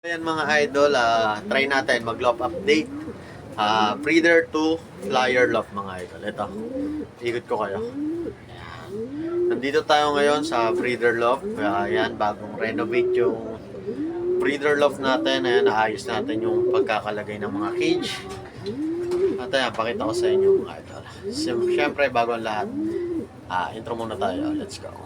Ayan mga idol, ah, try natin mag-loft update. Ah, breeder to flyer loft mga idol. Ito, ikot ko kayo. Ayan. Nandito tayo ngayon sa breeder loft. Ayan, bagong renovate yung breeder loft natin. Ayan, naayos natin yung pagkakalagay ng mga cage. At ayan, pakita ko sa inyo mga idol. Siyempre, bago ang lahat, ah, intro muna tayo. Let's go.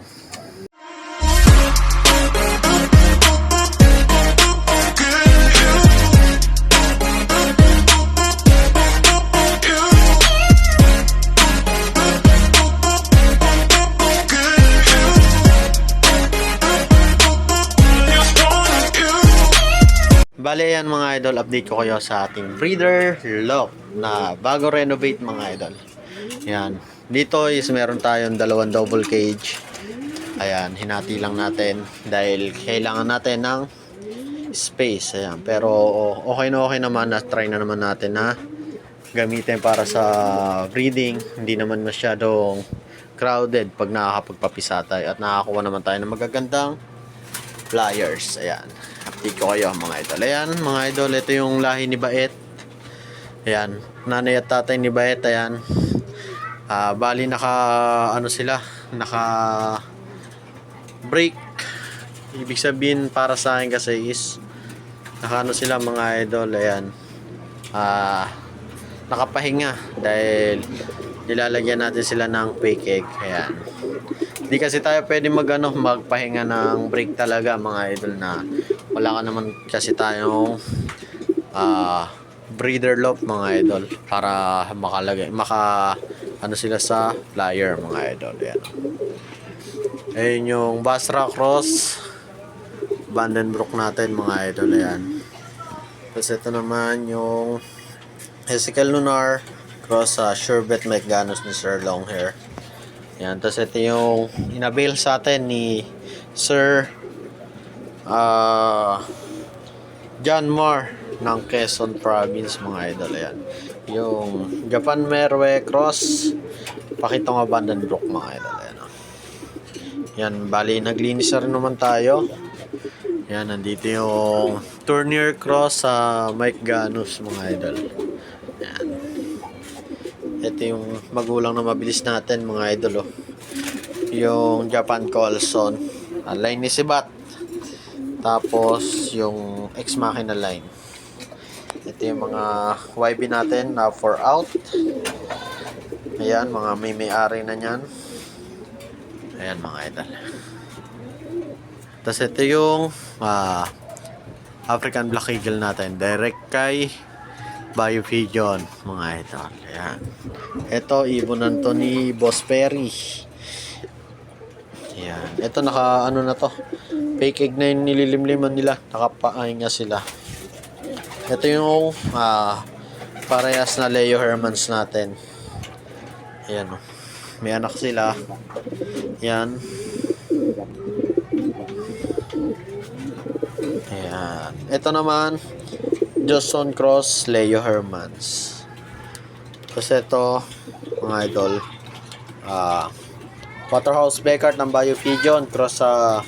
Bale yan mga idol, update ko kayo sa ating breeder loft na bago renovate mga idol. Yan. Dito is meron tayong dalawang double cage. Ayan, hinati lang natin dahil kailangan natin ng space. Ayan. Pero okay na okay naman na try na naman natin na gamitin para sa breeding. Hindi naman masyadong crowded pag nakakapagpapisa tayo at nakakuha naman tayo ng magagandang flyers. Ayan. Update ko kayo mga idol. Ayan mga idol, ito yung lahi ni Baet. Ayan. Nanay at tatay ni Baet. Ayan. Ah, bali naka ano sila, naka break. Ibig sabihin para sa akin kasi is naka ano sila mga idol. Ayan. Ah, nakapahinga dahil nilalagyan natin sila ng fake egg. Ayan. Hindi kasi tayo pwede mag ano, magpahinga ng break talaga mga idol na wala ka naman kasi tayong ah breeder loft mga idol para makalagay maka ano sila sa flyer mga idol yan ayun yung Basra Cross Vandenbroek natin mga idol yan tapos ito naman yung Ezekiel Lunar cross sa Sherbet McGanus ni Sir Longhair. Yan tapos ito yung inabail sa atin ni Sir ah John Mar ng Quezon Province mga idol yan yung Japan Merwe Cross Pakitong Abandon Brook mga idol yan, oh. yan bali naglinis na rin naman tayo. Yan nandito yung Tournier Cross sa Mike Ganus mga idol. Yan. Ito yung magulang na mabilis natin mga idol oh. yung Japan Colson. Uh, line ni Sibat tapos yung ex machina line. Ito yung mga YB natin na for out. Ayan mga may may-ari na nyan ayan mga idol. Tapos ito yung ah, African Black Eagle natin. Direct kay Biofusion mga idol. Ayan. Ito ibonan to ni Boss Perry ayan ito naka ano na to fake egg na yung nililimliman nila nakapahinga sila ito yung ah, parehas na Leo Hermans natin. Ayan o. May anak sila. Yan. Ayan. Ito naman, Johnson Cross, Leo Hermans. Tapos ito, mga idol, ah, Waterhouse Beckert ng Biofusion, cross sa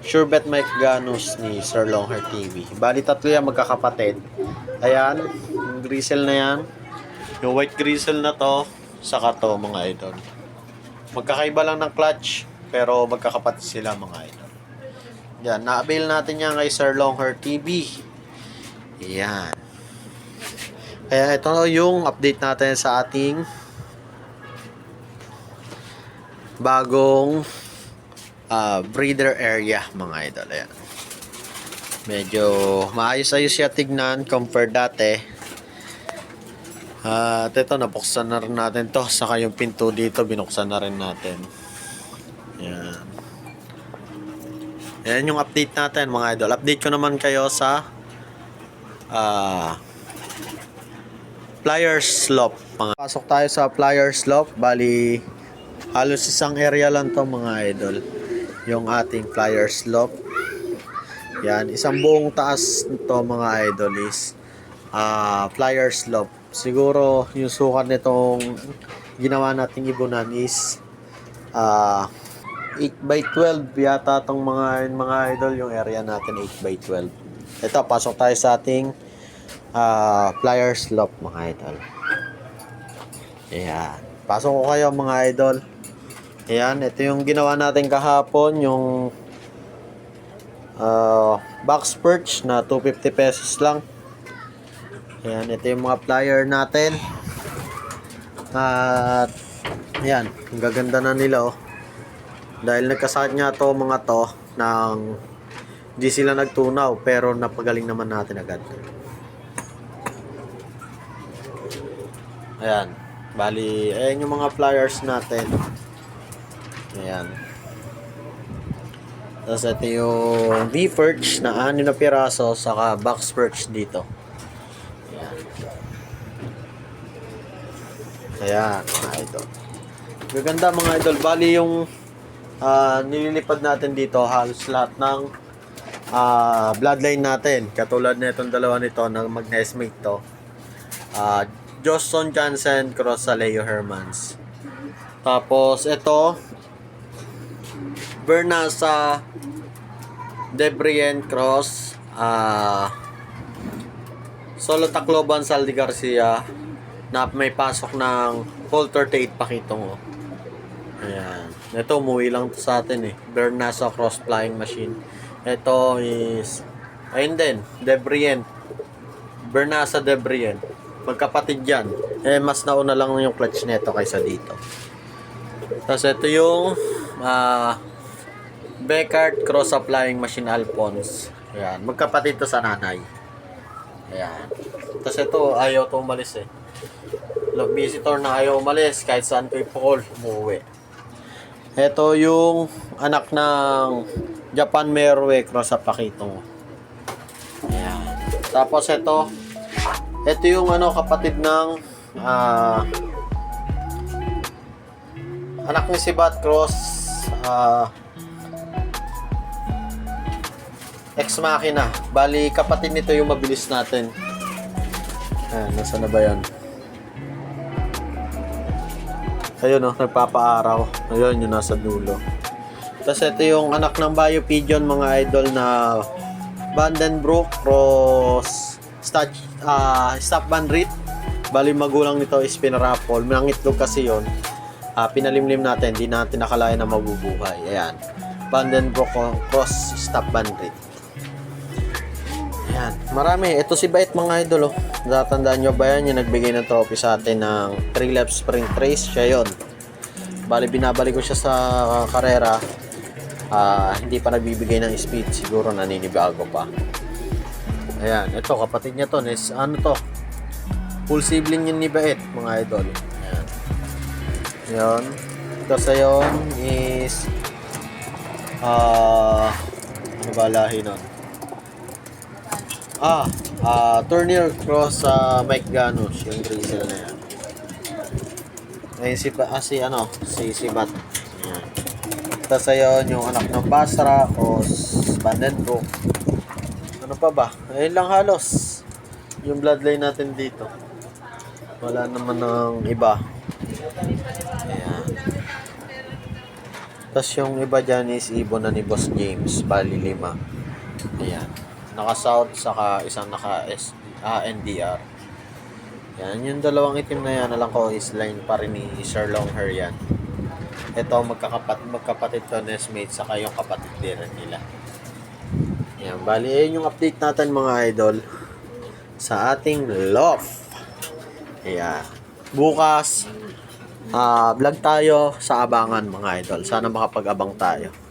Surebet Mike Ganus ni Sir Longhair TV. Bali tatlo yan magkakapatid. Ayan, yung grizzle na yan. Yung white grizzle na to, saka to mga idol. Magkakaiba lang ng clutch, pero magkakapatid sila mga idol. Yan, na-avail natin yan kay Sir Longhair TV. Yan. Kaya ito yung update natin sa ating bagong ah, breeder area mga idol. Ayan. Medyo maayos-ayos siya tignan compared dati. At ito, nabuksan na rin natin to. Saka yung pinto dito, binuksan na rin natin. Yan. Yan yung update natin mga idol. Update ko naman kayo sa ah Flyers Slope. Mga. Pasok tayo sa Flyers Slope. Bali, halos isang area lang to mga idol yung ating flyer slope yan isang buong taas nito mga idol is ah flyer slope siguro yung sukat nitong ginawa nating ibunan is ah 8 by 12 yata tong mga mga idol yung area natin 8 by 12 ito, pasok tayo sa ating ah, pliers lock mga idol. Ayan. Pasok ko kayo mga idol. Ayan, ito yung ginawa natin kahapon, yung ah, box perch na 250 pesos lang. Ayan, ito yung mga plier natin. At, ayan, ang gaganda na nila oh. Dahil nagkasakit nga to mga to ng hindi sila nagtunaw pero napagaling naman natin agad. Ayan. Bali, ayan yung mga flyers natin. Ayan. Tapos ito yung V-perch na anim na piraso saka box perch dito. Ayan. Ayan, mga idol. Gaganda mga idol. Bali yung ah, nililipad natin dito halos lahat ng ah, bloodline natin. Katulad na itong dalawa nito na mag-esmate to. Ah, Josson Jansen cross sa Leo Hermans. Tapos ito Bernasa Debrien cross ah Solo Tacloban Saldi Garcia na may pasok ng full 38 pakitong oh. Ayan. Ito, umuwi lang to sa atin eh. Bernasa Cross Flying Machine. Ito is, ayun din, Debrien. Bernasa Debrien. Magkapatid yan. Eh, mas nauna lang yung clutch nito kaysa dito. Tapos ito yung ah Beckart Cross Flying Machine Alphonse. Ayan. Magkapatid to sa nanay. Ayan. Tapos ito, ayaw to umalis eh. Love visitor na ayaw umalis kahit saan ko ipukol, umuwi. Ito yung anak ng Japan Merwe Cross sa Pakito. Ayan. Tapos ito, ito yung ano kapatid ng ah, anak ni si Bat Cross ah, ex machina. Bali kapatid nito yung mabilis natin. Ayan, nasa na ba yan? Ayun oh, nagpapaaraw. Ayun, yung nasa dulo. Tapos ito yung anak ng Bayo Pigeon, mga idol na Vandenbroek Cross Stag, ah Stop Bandrit. Bali magulang nito is pinarapol. Mangitlog kasi yon. Ah, pinalimlim natin, di natin nakalain na mabubuhay. Ayan. Vandenbroek Cross Stop Bandrit. Ayan. Marami. Ito si Bait mga idol. Oh. Tatandaan nyo ba yan? Yung nagbigay ng trophy sa atin ng 3 lap sprint race. Siya yun. Bali, binabalik ko siya sa uh, karera. Ah, hindi pa nagbibigay ng speed. Siguro naninibago pa. Ayan. Ito, kapatid niya to. Is, ano to? Full sibling yun ni Bait, mga idol. Ayan. Yun. Kasi yun is ah ano ba lahi nun? Ah, ah, Turnier Cross sa Mike Ganos, yung drizzle na yan. Ayun si, ah, si ano, si Sibat. Tapos ayun, yung anak ng Basra o Vandenbroek. Ano pa ba? Ayun lang halos. Yung bloodline natin dito. Wala naman ng iba. Ayan. Tapos yung iba dyan is ibon na ni Boss James, bali lima. Naka-south, saka isang naka-S, ah, NDR. Yan, yung dalawang itim na yan, alam ko is line pa rin ni Sir Longhair yan. Ito, magkakapat, magkapatid to nestmate, saka yung kapatid din nila. Yan, bali, yun yung update natin mga idol sa ating loft. Ayan. Bukas, ah vlog tayo sa abangan mga idol. Sana makapag-abang tayo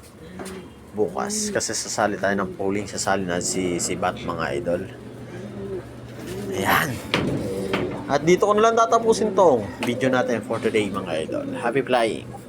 bukas. Kasi sasali tayo ng polling sasali na si si Bat mga idol. Ayan. At dito ko na lang tatapusin tong video natin for today mga idol. Happy flying